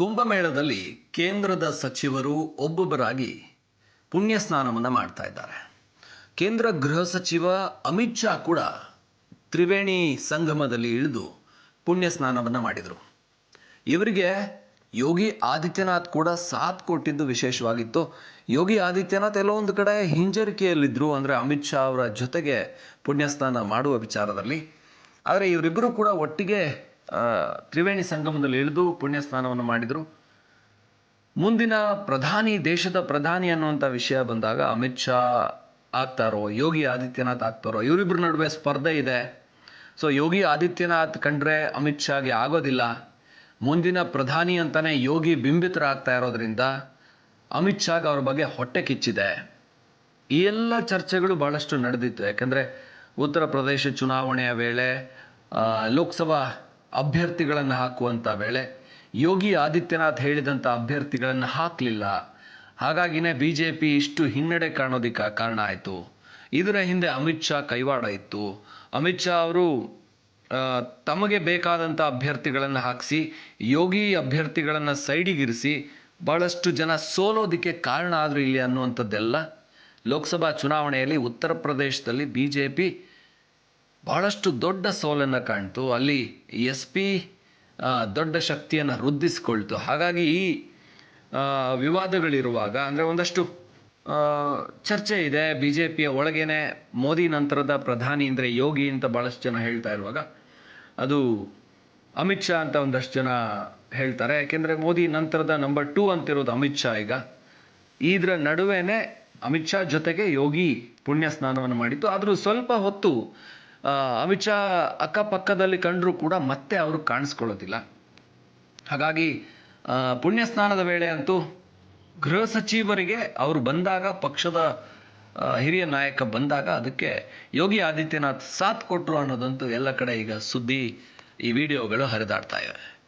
ಕುಂಭಮೇಳದಲ್ಲಿ ಕೇಂದ್ರದ ಸಚಿವರು ಒಬ್ಬೊಬ್ಬರಾಗಿ ಪುಣ್ಯ ಸ್ನಾನವನ್ನು ಮಾಡ್ತಾ ಇದ್ದಾರೆ. ಕೇಂದ್ರ ಗೃಹ ಸಚಿವ ಅಮಿತ್ ಶಾ ಕೂಡ ತ್ರಿವೇಣಿ ಸಂಗಮದಲ್ಲಿ ಇಳಿದು ಪುಣ್ಯ ಸ್ನಾನವನ್ನು ಮಾಡಿದರು. ಇವರಿಗೆ ಯೋಗಿ ಆದಿತ್ಯನಾಥ್ ಕೂಡ ಸಾಥ್ ಕೊಟ್ಟಿದ್ದು ವಿಶೇಷವಾಗಿತ್ತು. ಯೋಗಿ ಆದಿತ್ಯನಾಥ್ ಎಲ್ಲೋ ಒಂದು ಕಡೆ ಹಿಂಜರಿಕೆಯಲ್ಲಿದ್ದರು ಅಂದರೆ ಅಮಿತ್ ಶಾ ಅವರ ಜೊತೆಗೆ ಪುಣ್ಯ ಸ್ನಾನ ಮಾಡುವ ವಿಚಾರದಲ್ಲಿ. ಆದರೆ ಇವರಿಬ್ಬರು ಕೂಡ ಒಟ್ಟಿಗೆ ತ್ರಿವೇಣಿ ಸಂಗಮದಲ್ಲಿ ಇಳಿದು ಪುಣ್ಯ ಸ್ನಾನವನ್ನು ಮಾಡಿದರು. ಮುಂದಿನ ಪ್ರಧಾನಿ, ದೇಶದ ಪ್ರಧಾನಿ ಅನ್ನುವಂಥ ವಿಷಯ ಬಂದಾಗ ಅಮಿತ್ ಶಾ ಆಗ್ತಾರೋ, ಯೋಗಿ ಆದಿತ್ಯನಾಥ್ ಆಗ್ತಾರೋ ಇವರಿಬ್ಬರ ನಡುವೆ ಸ್ಪರ್ಧೆ ಇದೆ. ಸೊ ಯೋಗಿ ಆದಿತ್ಯನಾಥ್ ಕಂಡ್ರೆ ಅಮಿತ್ ಶಾಗೆ ಆಗೋದಿಲ್ಲ. ಮುಂದಿನ ಪ್ರಧಾನಿ ಅಂತಾನೆ ಯೋಗಿ ಬಿಂಬಿತರಾಗ್ತಾ ಇರೋದ್ರಿಂದ ಅಮಿತ್ ಶಾಗ್ ಅವ್ರ ಬಗ್ಗೆ ಹೊಟ್ಟೆ ಕಿಚ್ಚಿದೆ. ಈ ಎಲ್ಲ ಚರ್ಚೆಗಳು ಬಹಳಷ್ಟು ನಡೆದಿತ್ತು. ಯಾಕಂದರೆ ಉತ್ತರ ಪ್ರದೇಶ ಚುನಾವಣೆಯ ವೇಳೆ ಲೋಕಸಭಾ ಅಭ್ಯರ್ಥಿಗಳನ್ನು ಹಾಕುವಂಥ ವೇಳೆ ಯೋಗಿ ಆದಿತ್ಯನಾಥ್ ಹೇಳಿದಂಥ ಅಭ್ಯರ್ಥಿಗಳನ್ನು ಹಾಕಲಿಲ್ಲ. ಹಾಗಾಗಿನೇ ಬಿ ಜೆ ಪಿ ಇಷ್ಟು ಹಿನ್ನಡೆ ಕಾಣೋದಕ್ಕೆ ಕಾರಣ ಆಯಿತು. ಇದರ ಹಿಂದೆ ಅಮಿತ್ ಶಾ ಕೈವಾಡ ಇತ್ತು. ಅಮಿತ್ ಶಾ ಅವರು ತಮಗೆ ಬೇಕಾದಂಥ ಅಭ್ಯರ್ಥಿಗಳನ್ನು ಹಾಕಿಸಿ, ಯೋಗಿ ಅಭ್ಯರ್ಥಿಗಳನ್ನು ಸೈಡಿಗಿರಿಸಿ ಭಾಳಷ್ಟು ಜನ ಸೋಲೋದಕ್ಕೆ ಕಾರಣ ಆದರೂ ಇಲ್ಲಿ ಅನ್ನುವಂಥದ್ದೆಲ್ಲ ಲೋಕಸಭಾ ಚುನಾವಣೆಯಲ್ಲಿ ಉತ್ತರ ಪ್ರದೇಶದಲ್ಲಿ ಬಿ ಜೆ ಪಿ ಭಾಳಷ್ಟು ದೊಡ್ಡ ಸೋಲನ್ನು ಕಾಣ್ತು. ಅಲ್ಲಿ ಎಸ್ ಪಿ ದೊಡ್ಡ ಶಕ್ತಿಯನ್ನು ವೃದ್ಧಿಸ್ಕೊಳ್ತು. ಹಾಗಾಗಿ ಈ ವಿವಾದಗಳಿರುವಾಗ, ಅಂದರೆ ಒಂದಷ್ಟು ಚರ್ಚೆ ಇದೆ. ಬಿ ಜೆ ಪಿಯ ಒಳಗೇನೆ ಮೋದಿ ನಂತರದ ಪ್ರಧಾನಿ ಅಂದರೆ ಯೋಗಿ ಅಂತ ಭಾಳಷ್ಟು ಜನ ಹೇಳ್ತಾ ಇರುವಾಗ, ಅದು ಅಮಿತ್ ಶಾ ಅಂತ ಒಂದಷ್ಟು ಜನ ಹೇಳ್ತಾರೆ. ಯಾಕೆಂದರೆ ಮೋದಿ ನಂತರದ ನಂಬರ್ ಟೂ ಅಂತಿರೋದು ಅಮಿತ್ ಶಾ ಈಗ. ಇದರ ನಡುವೆನೆ ಅಮಿತ್ ಶಾ ಜೊತೆಗೆ ಯೋಗಿ ಪುಣ್ಯ ಸ್ನಾನವನ್ನು ಮಾಡಿತ್ತು. ಆದರೂ ಸ್ವಲ್ಪ ಹೊತ್ತು ಅಮಿತ್ ಶಾ ಅಕ್ಕಪಕ್ಕದಲ್ಲಿ ಕಂಡರೂ ಕೂಡ ಮತ್ತೆ ಅವರು ಕಾಣಿಸ್ಕೊಳ್ಳೋದಿಲ್ಲ. ಹಾಗಾಗಿ ಪುಣ್ಯ ಸ್ನಾನದ ವೇಳೆ ಅಂತೂ ಗೃಹ ಸಚಿವರಿಗೆ ಅವರು ಬಂದಾಗ, ಪಕ್ಷದ ಹಿರಿಯ ನಾಯಕ ಬಂದಾಗ ಅದಕ್ಕೆ ಯೋಗಿ ಆದಿತ್ಯನಾಥ್ ಸಾಥ್ ಕೊಟ್ಟರು ಅನ್ನೋದಂತೂ ಎಲ್ಲ ಕಡೆ ಈಗ ಸುದ್ದಿ ಈ ವಿಡಿಯೋಗಳು ಹರಿದಾಡ್ತಾ ಇವೆ.